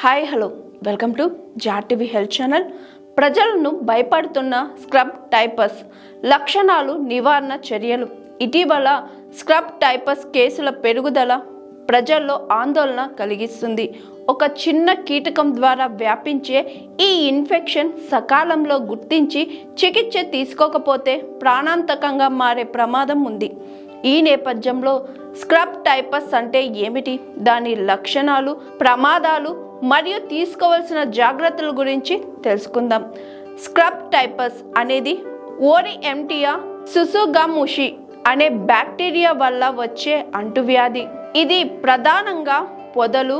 Hi hello welcome to జాటీవీ health channel ప్రజలను భయపడుతున్న స్క్రబ్ టైపస్ లక్షణాలు నివారణ చర్యలు. ఇటీవల స్క్రబ్ టైపస్ కేసుల పెరుగుదల ప్రజల్లో ఆందోళన కలిగిస్తుంది. ఒక చిన్న కీటకం ద్వారా వ్యాపించే ఈ ఇన్ఫెక్షన్ సకాలంలో గుర్తించి చికిత్స తీసుకోకపోతే ప్రాణాంతకంగా మారే ప్రమాదం ఉంది. ఈ నేపథ్యంలో స్క్రబ్ టైపస్ అంటే ఏమిటి? దాని లక్షణాలు ప్రమాదాలు మరియు తీసుకోవాల్సిన జాగ్రత్తల గురించి తెలుసుకుందాం. స్క్రబ్ టైపస్ అనేది ఓరి ఎంటియా సుసుగముషి అనే బ్యాక్టీరియా వల్ల వచ్చే అంటువ్యాధి. ఇది ప్రధానంగా పొదలు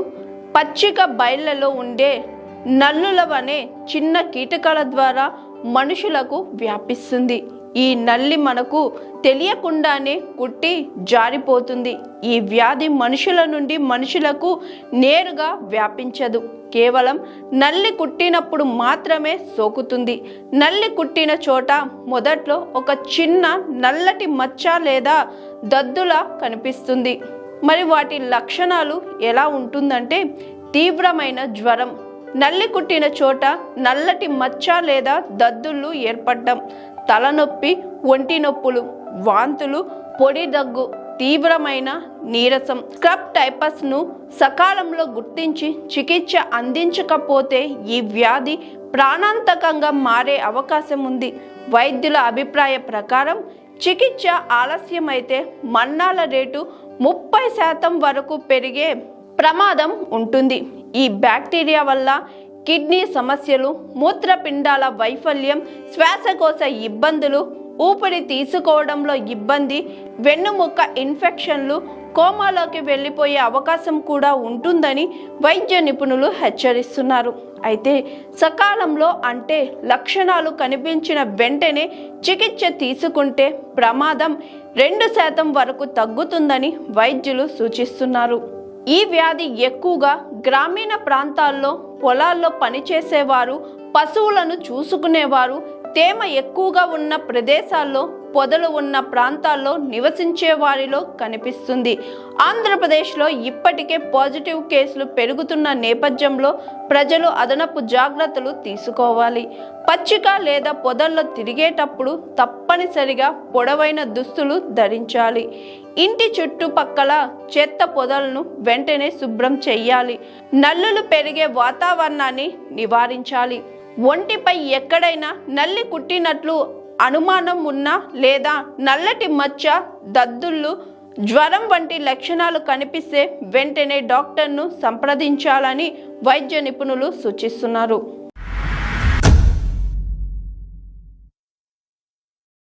పచ్చిక బయళ్ళలో ఉండే నల్లులవనే చిన్న కీటకాల ద్వారా మనుషులకు వ్యాపిస్తుంది. ఈ నల్లి మనకు తెలియకుండానే కుట్టి జారిపోతుంది. ఈ వ్యాధి మనుషుల నుండి మనుషులకు నేరుగా వ్యాపించదు. కేవలం నల్లి కుట్టినప్పుడు మాత్రమే సోకుతుంది. నల్లి కుట్టిన చోట మొదట్లో ఒక చిన్న నల్లటి మచ్చ లేదా దద్దులా కనిపిస్తుంది. మరి వాటి లక్షణాలు ఎలా ఉంటుందంటే తీవ్రమైన జ్వరం నల్లి కుట్టిన చోట నల్లటి మచ్చ లేదా దద్దుళ్ళు ఏర్పడడం. తలనొప్పి ఒంటి నొప్పులు వాంతులు పొడి దగ్గు తీవ్రమైన నీరసం. స్క్రబ్ టైపస్ను సకాలంలో గుర్తించి చికిత్స అందించకపోతే ఈ వ్యాధి ప్రాణాంతకంగా మారే అవకాశం ఉంది వైద్యుల అభిప్రాయ ప్రకారం చికిత్స ఆలస్యమైతే మరణాల రేటు ముప్పై శాతం వరకు పెరిగే ప్రమాదం ఉంటుంది. ఈ బ్యాక్టీరియా వల్ల కిడ్నీ సమస్యలు మూత్రపిండాల వైఫల్యం శ్వాసకోశ ఇబ్బందులు ఊపిరి తీసుకోవడంలో ఇబ్బంది వెన్నుముక్క ఇన్ఫెక్షన్లు కోమాలోకి వెళ్ళిపోయే అవకాశం కూడా ఉంటుందని వైద్య నిపుణులు హెచ్చరిస్తున్నారు. అయితే సకాలంలో అంటే లక్షణాలు కనిపించిన వెంటనే చికిత్స తీసుకుంటే ప్రమాదం రెండు శాతం వరకు తగ్గుతుందని వైద్యులు సూచిస్తున్నారు. ఈ వ్యాధి ఎక్కువగా గ్రామీణ ప్రాంతాల్లో పొలాల్లో పనిచేసేవారు పశువులను చూసుకునేవారు తేమ ఎక్కువగా ఉన్న ప్రదేశాల్లో పొదలు ఉన్న ప్రాంతాల్లో నివసించే వారిలో కనిపిస్తుంది. ఆంధ్రప్రదేశ్లో ఇప్పటికే పాజిటివ్ కేసులు పెరుగుతున్న నేపథ్యంలో ప్రజలు అదనపు జాగ్రత్తలు తీసుకోవాలి. పచ్చిక లేదా పొదల్లో తిరిగేటప్పుడు తప్పనిసరిగా పొడవైన దుస్తులు ధరించాలి. ఇంటి చుట్టుపక్కల చెత్త పొదలను వెంటనే శుభ్రం చేయాలి. నల్లులు పెరిగే వాతావరణాన్ని నివారించాలి. ఒంటిపై ఎక్కడైనా నల్లి కుట్టినట్లు అనుమానం ఉన్నా లేదా నల్లటి మచ్చ దద్దుళ్ళు జ్వరం వంటి లక్షణాలు కనిపిస్తే వెంటనే డాక్టర్ను సంప్రదించాలని వైద్య నిపుణులు సూచిస్తున్నారు.